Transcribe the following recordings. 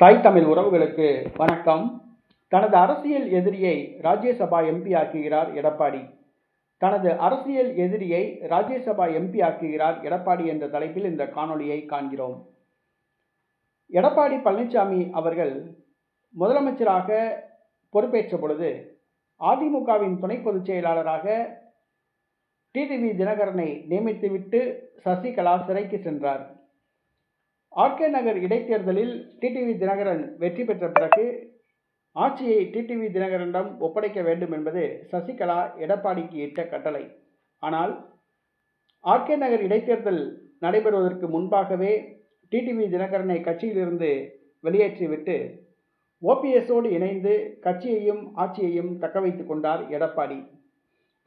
தாய் தமிழ் உறவுகளுக்கு வணக்கம். தனது அரசியல் எதிரியை ராஜ்யசபா எம்பி ஆக்குகிறார் எடப்பாடி. தனது அரசியல் எதிரியை ராஜ்யசபா எம்பி ஆக்குகிறார் எடப்பாடி என்ற தலைப்பில் இந்த காணொளியை காண்கிறோம். எடப்பாடி பழனிசாமி அவர்கள் முதலமைச்சராக பொறுப்பேற்ற பொழுது அதிமுகவின் துணை பொதுச் செயலாளராக டிடிவி தினகரனை நியமித்துவிட்டு சசிகலா சிறைக்கு சென்றார். ஆர்கே நகர் இடைத்தேர்தலில் டிடிவி தினகரன் வெற்றி பெற்ற பிறகு ஆட்சியை டிடிவி தினகரனிடம் ஒப்படைக்க வேண்டும் என்பது சசிகலா எடப்பாடிக்கு இட்ட கட்டளை. ஆனால் ஆர்கே நகர் இடைத்தேர்தல் நடைபெறுவதற்கு முன்பாகவே டிடிவி தினகரனை கட்சியிலிருந்து வெளியேற்றிவிட்டு ஓபிஎஸோடு இணைந்து கட்சியையும் ஆட்சியையும் தக்க வைத்துக் கொண்டார் எடப்பாடி.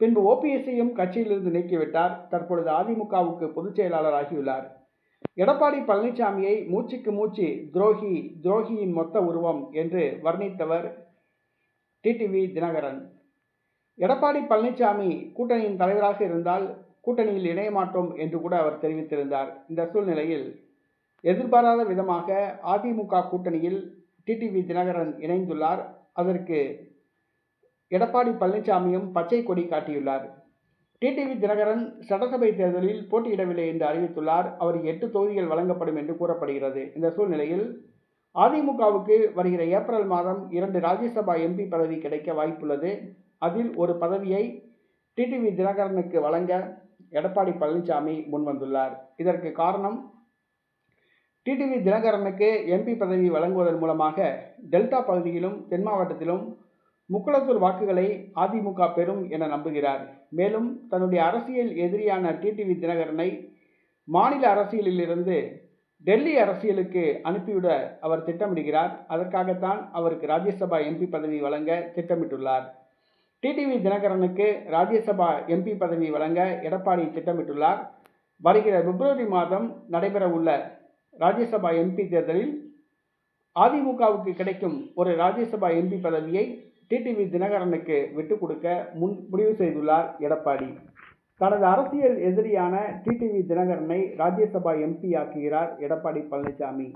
பின்பு ஓபிஎஸ்ஸையும் கட்சியிலிருந்து நீக்கிவிட்டார். தற்பொழுது அதிமுகவுக்கு பொதுச் செயலாளராகியுள்ளார். எடப்பாடி பழனிசாமியை மூச்சுக்கு மூச்சு துரோகி துரோகியின் மொத்த உருவம் என்று வர்ணித்தவர் டிடிவி தினகரன். எடப்பாடி பழனிசாமி கூட்டணியின் தலைவராக இருந்தால் கூட்டணியில் இணைய மாட்டோம் என்று கூட அவர் தெரிவித்திருந்தார். இந்த சூழ்நிலையில் எதிர்பாராத விதமாக அதிமுக கூட்டணியில் டிடிவி தினகரன் இணைந்துள்ளார். அதற்கு எடப்பாடி பழனிசாமியும் பச்சை கொடி காட்டியுள்ளார். டிடிவி தினகரன் சட்டசபை தேர்தலில் போட்டியிடவில்லை என்று அறிவித்துள்ளார். அவருக்கு எட்டு தொகுதிகள் வழங்கப்படும் என்று கூறப்படுகிறது. இந்த சூழ்நிலையில் அதிமுகவுக்கு வருகிற ஏப்ரல் மாதம் இரண்டு ராஜ்யசபா எம்பி பதவி கிடைக்க வாய்ப்புள்ளது. அதில் ஒரு பதவியை டிடிவி தினகரனுக்கு வழங்க எடப்பாடி பழனிசாமி முன்வந்துள்ளார். இதற்கு காரணம் டிடிவி தினகரனுக்கு எம்பி பதவி வழங்குவதன் மூலமாக டெல்டா பகுதியிலும் தென் மாவட்டத்திலும் முக்குளத்தூர் வாக்குகளை அதிமுக பெறும் என நம்புகிறார். மேலும் தன்னுடைய அரசியல் எதிரியான டிடிவி தினகரனை மாநில அரசியலிலிருந்து டெல்லி அரசியலுக்கு அனுப்பிவிட அவர் திட்டமிடுகிறார். அதற்காகத்தான் அவருக்கு ராஜ்யசபா எம்பி பதவி வழங்க திட்டமிட்டுள்ளார். டிடிவி தினகரனுக்கு ராஜ்யசபா எம்பி பதவி வழங்க எடப்பாடி திட்டமிட்டுள்ளார். வருகிற பிப்ரவரி மாதம் நடைபெறவுள்ள ராஜ்யசபா எம்பி தேர்தலில் அதிமுகவுக்கு கிடைக்கும் ஒரு ராஜ்யசபா எம்பி பதவியை டிடிவி தினகரனுக்கு விட்டுக் கொடுக்க முன் முடிவு செய்துள்ளார் எடப்பாடி. தனது அரசியல் எதிரியான டிடிவி தினகரனை ராஜ்யசபா எம்பி ஆக்குகிறார் எடப்பாடி பழனிசாமி.